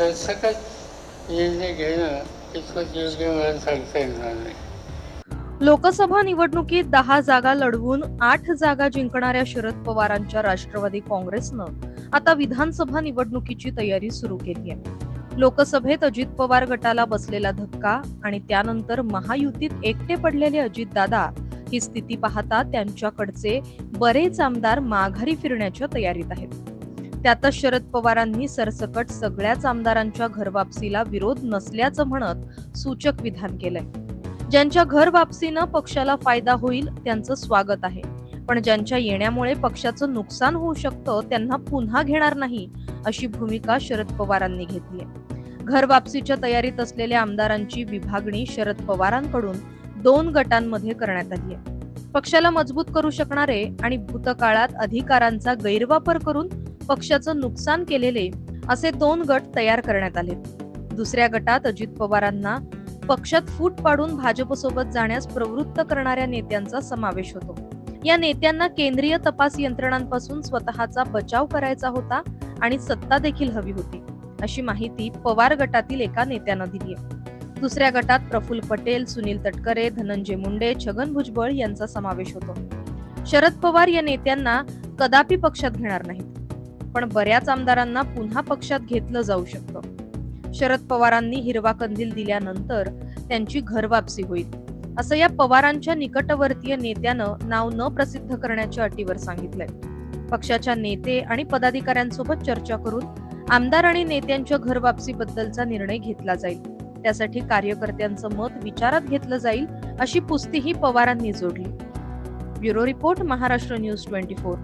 निर्णय घेणं योग्य मला सांगता येणार नाही. लोकसभा निवडणुकीत दहा जागा लढवून आठ जागा जिंकणाऱ्या शरद पवारांच्या राष्ट्रवादी काँग्रेसनं आता विधानसभा निवडणुकीची तयारी सुरू केली आहे. लोकसभेत अजित पवार गटाला बसलेला धक्का आणि त्यानंतर महायुतीत एकटे पडलेले अजितदादा ही स्थिती पाहता त्यांच्याकडचे बरेच आमदार माघारी फिरण्याच्या तयारीत आहेत. त्यातच शरद पवारांनी सरसकट सगळ्याच आमदारांच्या घरवापसीला विरोध नसल्याचं म्हणत सूचक विधान केलंय. ज्यांच्या घर वापसीनं पक्षाला फायदा होईल त्यांचं स्वागत आहे. पण ज्यांच्या येण्यामुळे पक्षाचं नुकसान होऊ शकतं त्यांना पुन्हा घेणार नाही अशी भूमिका शरद पवारांनी घेतली आहे. घर वापसीच्या तयारीत असलेल्या आमदारांची विभागणी शरद पवारांकडून दोन गटांमध्ये करण्यात आली आहे. पक्षाला मजबूत करू शकणारे आणि भूतकाळात अधिकारांचा गैरवापर करून पक्षाचं नुकसान केलेले असे दोन गट तयार करण्यात आले. दुसऱ्या गटात अजित पवारांना पक्षात फूट पाडून भाजपसोबत जाण्यास प्रवृत्त करणाऱ्या नेत्यांचा समावेश होतो. या नेत्यांना केंद्रीय तपास यंत्रणांपासून स्वतःचा बचाव करायचा होता आणि सत्ता देखील हवी होती अशी माहिती पवार गटातील एका नेत्यानं दिली आहे. दुसऱ्या गटात प्रफुल्ल पटेल सुनील तटकरे धनंजय मुंडे छगन भुजबळ यांचा समावेश होतो. शरद पवार या नेत्यांना कदापि पक्षात घेणार नाहीत. पण बऱ्याच आमदारांना पुन्हा पक्षात घेतलं जाऊ शकतं. शरद पवारांनी हिरवा कंदील दिल्यानंतर त्यांची घरवापसी होईल. असं या पवारांच्या निकटवर्तीय नेत्यानं नाव न प्रसिद्ध करण्याच्या अटीवर सांगितलंय. पक्षाच्या नेते आणि पदाधिकाऱ्यांसोबत चर्चा करून आमदार आणि नेत्यांच्या घरवापसीबद्दलचा निर्णय घेतला जाईल. त्यासाठी कार्यकर्त्यांचं मत विचारात घेतलं जाईल अशी पुस्तीही पवारांनी जोडली. Bureau report Maharashtra news twenty four.